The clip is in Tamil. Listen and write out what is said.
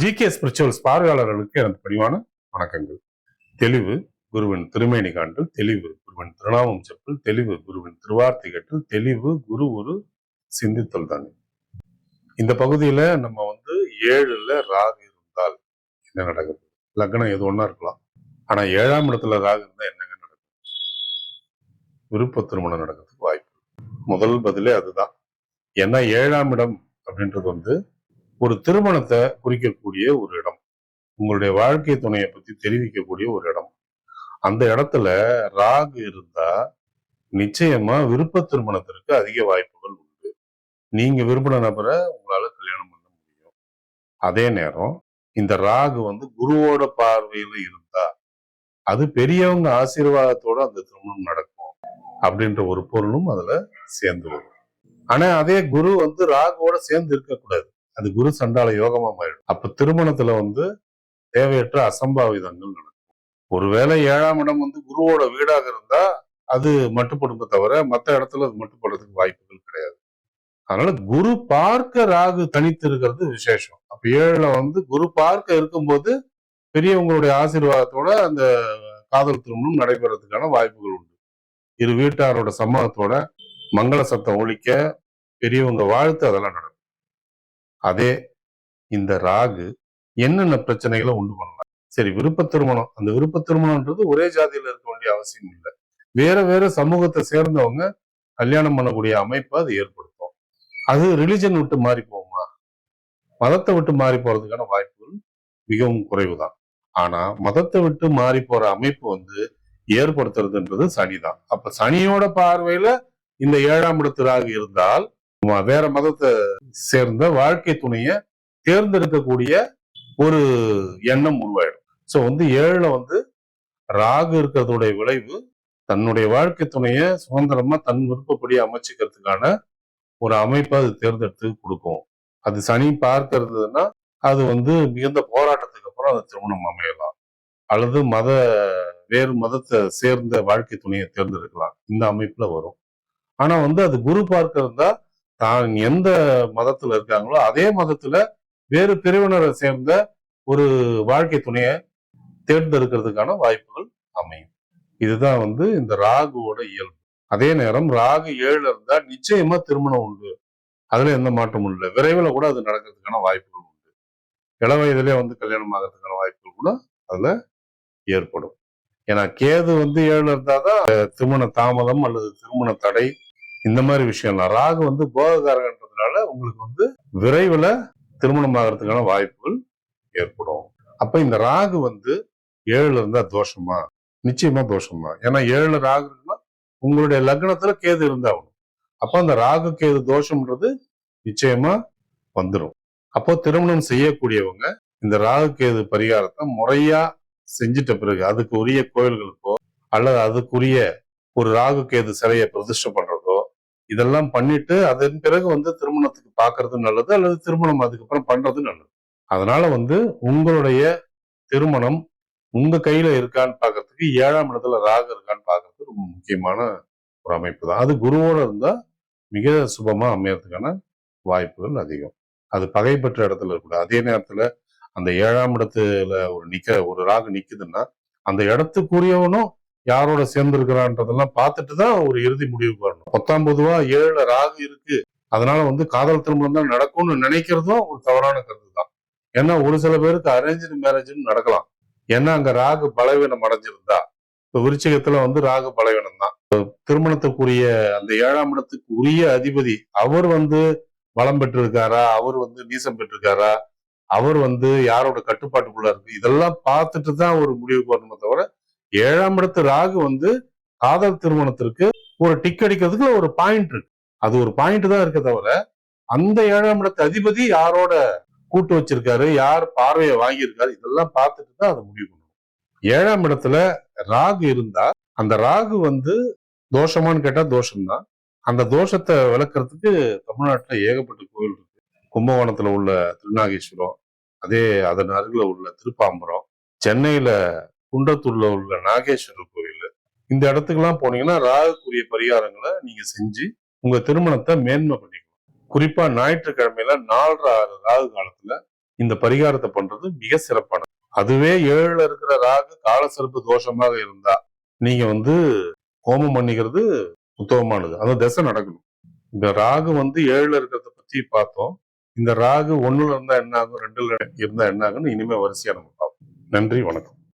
ஜிகே ஸ்பிரிச்சுவல்ஸ் பார்வையாளர்களுக்கு எனது பணிவான வணக்கங்கள். தெளிவு குருவின் திருமேனி காண்டல் தெளிவு குருவின் திருநாமம் செப்பல் தெளிவு குருவின் திருவார்த்தை கட்டல் தெளிவு குரு ஒரு சிந்தித்தல் தானே. இந்த பகுதியில நம்ம வந்து ஏழுல ராகு இருந்தால் என்ன நடக்குது லக்னம் எது ஒன்னா இருக்கலாம். ஆனா ஏழாம் இடத்துல ராகு இருந்தால் என்னங்க நடக்குது விருப்ப திருமணம் நடக்கிறதுக்கு வாய்ப்பு. முதல் பதிலே அதுதான். ஏன்னா ஏழாம் இடம் அப்படின்றது வந்து ஒரு திருமணத்தை குறிக்கக்கூடிய ஒரு இடம். உங்களுடைய வாழ்க்கை துணையை பத்தி தெரிவிக்கக்கூடிய ஒரு இடம். அந்த இடத்துல ராகு இருந்தா நிச்சயமா விருப்ப திருமணத்திற்கு அதிக வாய்ப்புகள் உண்டு. நீங்க விரும்பின நபரை உங்களால கல்யாணம் பண்ண முடியும். அதே நேரம் இந்த ராகு வந்து குருவோட பார்வையில இருந்தா அது பெரியவங்க ஆசீர்வாதத்தோட அந்த திருமணம் நடக்கும் அப்படின்ற ஒரு பொருளும் அதுல சேர்ந்து வரும். ஆனா அதே குரு வந்து ராகுவோட சேர்ந்து இருக்கக்கூடாது. அது குரு சண்டால யோகமா மாறிடும் அப்ப திருமணத்துல வந்து தேவையற்ற அசம்பாவிதங்கள் நடக்கும். ஒருவேளை ஏழாம் இடம் வந்து குருவோட வீடாக இருந்தா அது மட்டுப்படுமே தவிர மற்ற இடத்துல அது மட்டுப்படுறதுக்கு வாய்ப்புகள் கிடையாது. அதனால குரு பார்க்க ராகு தனித்து இருக்கிறது விசேஷம். அப்ப ஏழுல வந்து குரு பார்க்க இருக்கும்போது பெரியவங்களுடைய ஆசீர்வாதத்தோட அந்த காதல் திருமணம் நடைபெறதுக்கான வாய்ப்புகள் உண்டு. இரு வீட்டாரோட சம்மதத்தோட மங்கள சத்தம் ஒழிக்க பெரியவங்க வாழ்த்து அதெல்லாம் நடக்கும். அதே இந்த ராகு என்னென்ன பிரச்சனைகளை உண்டு பண்ணலாம்? சரி விருப்ப திருமணம். அந்த விருப்ப திருமணம்ன்றது ஒரே ஜாதியில இருக்க வேண்டிய அவசியம் இல்லை. வேற வேற சமூகத்தை சேர்ந்தவங்க கல்யாணம் பண்ணக்கூடிய அமைப்பை அது ஏற்படுத்தும். அது ரிலிஜன் விட்டு மாறி போகுமா? மதத்தை விட்டு மாறி போறதுக்கான வாய்ப்புகள் மிகவும் குறைவுதான். ஆனா மதத்தை விட்டு மாறி போற அமைப்பு வந்து ஏற்படுத்துறதுன்றது சனிதான். அப்ப சனியோட பார்வையில இந்த ஏழாம் இடத்து ராகு இருந்தால் வேற மதத்தை சேர்ந்த வாழ்க்கை துணைய தேர்ந்தெடுக்கக்கூடிய ஒரு எண்ணம் உருவாயிடும். சோ வந்து ஏழுல வந்து ராகு இருக்கிறதுடைய விளைவு தன்னுடைய வாழ்க்கை துணைய சுதந்திரமா தன் விருப்பப்படி அமைச்சுக்கிறதுக்கான ஒரு அமைப்பை அது தேர்ந்தெடுத்து கொடுக்கும். அது சனி பார்க்கறதுன்னா அது வந்து மிகுந்த போராட்டத்துக்கு அப்புறம் அந்த திருமணம் அமையலாம். அல்லது மத வேறு மதத்தை சேர்ந்த வாழ்க்கை துணையை தேர்ந்தெடுக்கலாம். இந்த அமைப்புல வரும். ஆனா வந்து அது குரு பார்க்க இருந்தா தான் எந்த மதத்துல இருக்காங்களோ அதே மதத்துல வேறு பிரிவினரை சேர்ந்த ஒரு வாழ்க்கை துணையை தேர்ந்தெடுக்கிறதுக்கான வாய்ப்புகள் அமையும். இதுதான் வந்து இந்த ராகுவோட இயல்பு. அதே நேரம் ராகு ஏழுல இருந்தா நிச்சயமா திருமணம் உண்டு. அதுல எந்த மாற்றமும் இல்லை. விரைவில் கூட அது நடக்கிறதுக்கான வாய்ப்புகள் உண்டு. இள வயதிலே வந்து கல்யாணம் ஆகிறதுக்கான வாய்ப்புகள் கூட அதுல ஏற்படும். ஏன்னா கேது வந்து ஏழுல இருந்தாதான் திருமண தாமதம் அல்லது திருமண தடை இந்த மாதிரி விஷயம்லாம் ராகு வந்து போகக்காரகன்றதுனால உங்களுக்கு வந்து விரைவில் திருமணம் ஆகிறதுக்கான வாய்ப்புகள் ஏற்படும். அப்ப இந்த ராகு வந்து ஏழுல இருந்தா தோஷமா? நிச்சயமா தோஷமா ஏன்னா ஏழு ராகு இருக்குன்னா உங்களுடைய லக்னத்துல கேது இருந்தாகணும். அப்போ அந்த ராகு கேது தோஷம்ன்றது நிச்சயமா வந்துடும் அப்போ திருமணம் செய்யக்கூடியவங்க இந்த ராகு கேது பரிகாரத்தை முறையா செஞ்சிட்ட பிறகு அதுக்கு உரிய கோயில்களுக்கோ அல்லது அதுக்குரிய ஒரு ராகு கேது சிலையை பிரதிஷ்டை பண்ற இதெல்லாம் பண்ணிட்டு அதன் பிறகு வந்து திருமணத்துக்கு பார்க்கறது நல்லது அல்லது திருமணம் அதுக்கப்புறம் பண்றது நல்லது. அதனால வந்து உங்களுடைய திருமணம் உங்க கையில இருக்கான்னு பாக்குறதுக்கு ஏழாம் இடத்துல ராகு இருக்கான்னு பாக்குறது ரொம்ப முக்கியமான ஒரு அமைப்பு தான் அது குருவோட இருந்தா மிக சுபமா அமையறதுக்கான வாய்ப்புகள் அதிகம். அது பகைப்பற்ற இடத்துல இருக்கக்கூடாது. அதே நேரத்துல அந்த ஏழாம் இடத்துல ஒரு நிக்க ஒரு ராகு நிக்குதுன்னா அந்த இடத்துக்குரியவனும் யாரோட சேர்ந்திருக்கிறான்றதெல்லாம் பார்த்துட்டு தான் ஒரு இறுதி முடிவுக்கு வரணும். பத்தாம் பொதுவா ஏழுல ராகு இருக்கு. அதனால வந்து காதல் திருமணம் தான் நடக்கும்னு நினைக்கிறதும் ஒரு தவறான கருத்து தான். ஏன்னா ஒரு சில பேருக்கு அரேஞ்சு மேரேஜ்னு நடக்கலாம். ஏன்னா அங்க ராகு பலவீனம் அடைஞ்சிருந்தா. இப்ப விருச்சிகத்துல வந்து ராகு பலவீனம் தான். திருமணத்துக்குரிய அந்த ஏழாம் இடத்துக்கு உரிய அதிபதி அவர் வந்து வளம் பெற்றிருக்காரா? அவர் வந்து நீசம் பெற்றிருக்காரா? அவர் வந்து யாரோட கட்டுப்பாட்டுக்குள்ள இருக்கு? இதெல்லாம் பார்த்துட்டு தான் ஒரு முடிவுக்கு வரணுமே தவிர ஏழாம் இடத்து ராகு வந்து காதல் திருமணத்திற்கு ஒரு டிக் அடிக்கிறதுக்கு ஒரு பாயிண்ட் இருக்கு. அது ஒரு பாயிண்ட் தான் இருக்க தவிர அந்த ஏழாம் இடத்து அதிபதி யாரோட கூட்டு வச்சிருக்காரு யார் பார்வையை வாங்கியிருக்காரு இதெல்லாம் பார்த்துட்டு தான் அதை முடிவு பண்ணணும். ஏழாம் இடத்துல ராகு இருந்தா அந்த ராகு வந்து தோஷமான்னு கேட்டா தோஷம்தான். அந்த தோஷத்தை விளக்குறதுக்கு தமிழ்நாட்டுல ஏகப்பட்ட கோயில் இருக்கு. கும்பகோணத்துல உள்ள திருநாகேஸ்வரம் அதே அதன் அருகில் உள்ள திருப்பாம்பரம் சென்னையில குன்றத்தூர்ல உள்ள நாகேஸ்வரர் கோயில். இந்த இடத்துக்கெல்லாம் போனீங்கன்னா ராகுக்குரிய பரிகாரங்களை நீங்க செஞ்சு உங்க திருமணத்தை மேன்மை பண்ணிக்கலாம் குறிப்பா ஞாயிற்றுக்கிழமையில நாலரை ஆறு ராகு காலத்துல இந்த பரிகாரத்தை பண்றது மிக சிறப்பானது. அதுவே ஏழுல இருக்கிற ராகு காலசிறப்பு தோஷமாக இருந்தா நீங்க வந்து ஹோமம் பண்ணிக்கிறது உத்தமமானது. அந்த தசை நடக்கணும். இந்த ராகு வந்து ஏழுல இருக்கிறத பத்தி பார்த்தோம். இந்த ராகு ஒண்ணுல இருந்தா என்ன ஆகும் ரெண்டுல இருந்தா என்ன ஆகும்னு இனிமே வரிசையா நம்ம பார்ப்போம். நன்றி வணக்கம்.